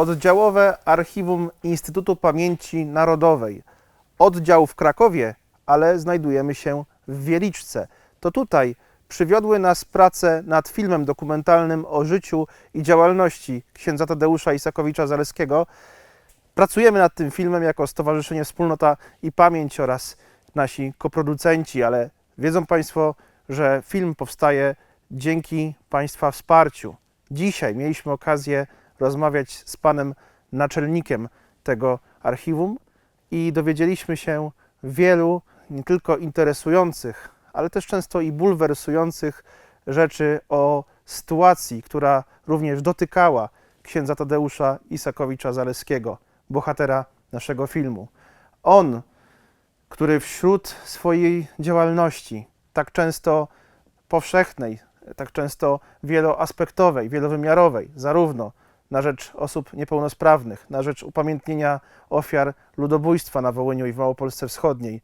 Oddziałowe Archiwum Instytutu Pamięci Narodowej. Oddział w Krakowie, ale znajdujemy się w Wieliczce. To tutaj przywiodły nas prace nad filmem dokumentalnym o życiu i działalności księdza Tadeusza Isakowicza-Zaleskiego. Pracujemy nad tym filmem jako Stowarzyszenie Wspólnota i Pamięć oraz nasi koproducenci, ale wiedzą Państwo, że film powstaje dzięki Państwa wsparciu. Dzisiaj mieliśmy okazję rozmawiać z panem naczelnikiem tego archiwum i dowiedzieliśmy się wielu nie tylko interesujących, ale też często i bulwersujących rzeczy o sytuacji, która również dotykała księdza Tadeusza Isakowicza-Zaleskiego, bohatera naszego filmu. On, który wśród swojej działalności, tak często powszechnej, tak często wieloaspektowej, wielowymiarowej, zarówno na rzecz osób niepełnosprawnych, na rzecz upamiętnienia ofiar ludobójstwa na Wołyniu i w Małopolsce Wschodniej,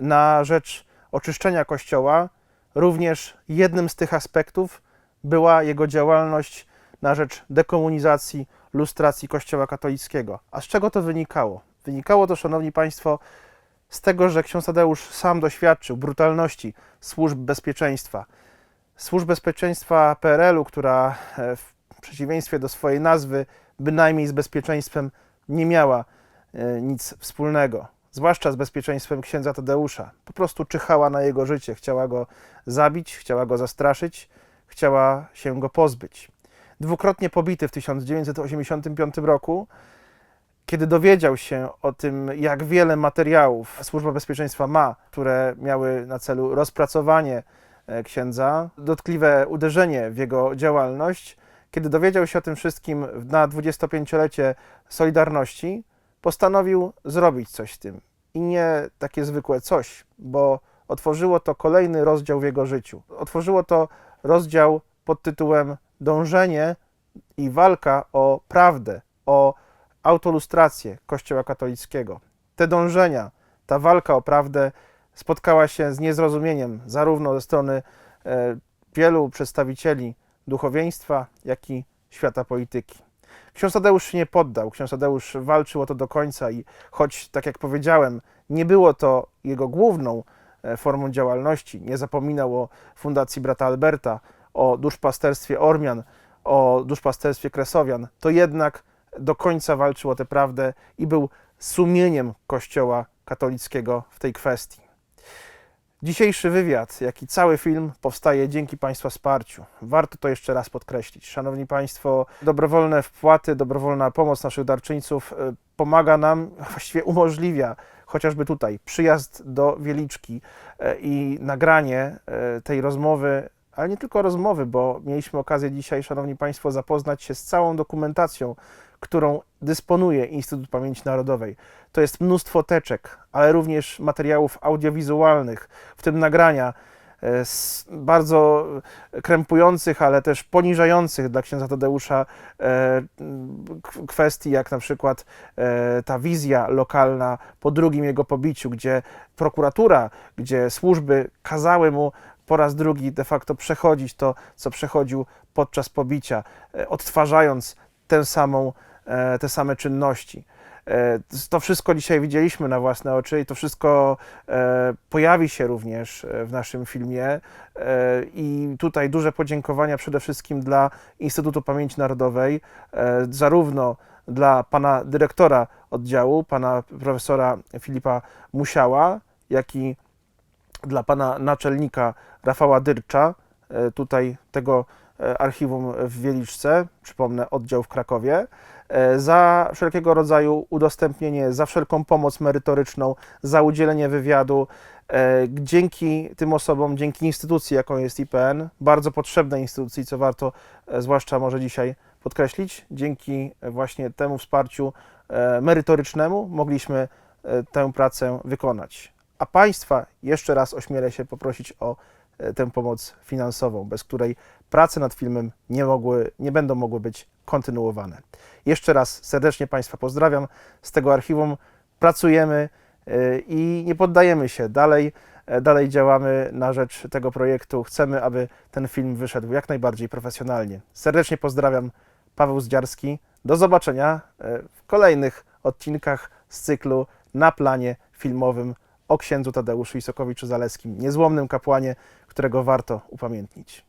na rzecz oczyszczenia Kościoła, również jednym z tych aspektów była jego działalność na rzecz dekomunizacji, lustracji Kościoła katolickiego. A z czego to wynikało? Wynikało to, Szanowni Państwo, z tego, że ksiądz Tadeusz sam doświadczył brutalności służb bezpieczeństwa. Służb bezpieczeństwa PRL-u, która e, w przeciwieństwie do swojej nazwy, bynajmniej z bezpieczeństwem nie miała e, nic wspólnego. Zwłaszcza z bezpieczeństwem księdza Tadeusza. Po prostu czyhała na jego życie, chciała go zabić, chciała go zastraszyć, chciała się go pozbyć. Dwukrotnie pobity w 1985 roku, kiedy dowiedział się o tym, jak wiele materiałów Służba Bezpieczeństwa ma, które miały na celu rozpracowanie e, księdza, dotkliwe uderzenie w jego działalność, kiedy dowiedział się o tym wszystkim na 25-lecie Solidarności, postanowił zrobić coś z tym. I nie takie zwykłe coś, bo otworzyło to kolejny rozdział w jego życiu. Otworzyło to rozdział pod tytułem Dążenie i walka o prawdę, o autolustrację Kościoła katolickiego. Te dążenia, ta walka o prawdę spotkała się z niezrozumieniem zarówno ze strony e, wielu przedstawicieli duchowieństwa, jak i świata polityki. Ksiądz Tadeusz się nie poddał, ksiądz Tadeusz walczył o to do końca i choć, tak jak powiedziałem, nie było to jego główną e, formą działalności, nie zapominał o Fundacji Brata Alberta, o duszpasterstwie Ormian, o duszpasterstwie Kresowian, to jednak do końca walczył o tę prawdę i był sumieniem Kościoła katolickiego w tej kwestii. Dzisiejszy wywiad, jak i cały film powstaje dzięki Państwa wsparciu. Warto to jeszcze raz podkreślić. Szanowni Państwo, dobrowolne wpłaty, dobrowolna pomoc naszych darczyńców y, pomaga nam, właściwie umożliwia chociażby tutaj przyjazd do Wieliczki y, i nagranie y, tej rozmowy, ale nie tylko rozmowy, bo mieliśmy okazję dzisiaj, Szanowni Państwo, zapoznać się z całą dokumentacją, którą dysponuje Instytut Pamięci Narodowej. To jest mnóstwo teczek, ale również materiałów audiowizualnych, w tym nagrania e, bardzo krępujących, ale też poniżających dla księdza Tadeusza e, kwestii, jak na przykład e, ta wizja lokalna po drugim jego pobiciu, gdzie prokuratura, gdzie służby kazały mu po raz drugi de facto przechodzić to, co przechodził podczas pobicia, e, odtwarzając tę samą, e, te same czynności. E, To wszystko dzisiaj widzieliśmy na własne oczy i to wszystko pojawi się również w naszym filmie. I tutaj duże podziękowania przede wszystkim dla Instytutu Pamięci Narodowej, zarówno dla pana dyrektora oddziału, pana profesora Filipa Musiała, jak i dla pana naczelnika Rafała Dyrcza, e, tutaj tego e, archiwum w Wieliczce, przypomnę, oddział w Krakowie, e, za wszelkiego rodzaju udostępnienie, za wszelką pomoc merytoryczną, za udzielenie wywiadu. Dzięki tym osobom, dzięki instytucji, jaką jest IPN, bardzo potrzebnej instytucji, co warto zwłaszcza może dzisiaj podkreślić, dzięki właśnie temu wsparciu merytorycznemu mogliśmy tę pracę wykonać. A Państwa jeszcze raz ośmielę się poprosić o e, tę pomoc finansową, bez której prace nad filmem nie, mogły, nie będą mogły być kontynuowane. Jeszcze raz serdecznie Państwa pozdrawiam z tego archiwum. Pracujemy e, i nie poddajemy się. Dalej, e, dalej działamy na rzecz tego projektu. Chcemy, aby ten film wyszedł jak najbardziej profesjonalnie. Serdecznie pozdrawiam. Paweł Zdziarski, Do zobaczenia w kolejnych odcinkach z cyklu na planie filmowym o księdzu Tadeuszu Isokowiczu Zaleskim, niezłomnym kapłanie, którego warto upamiętnić.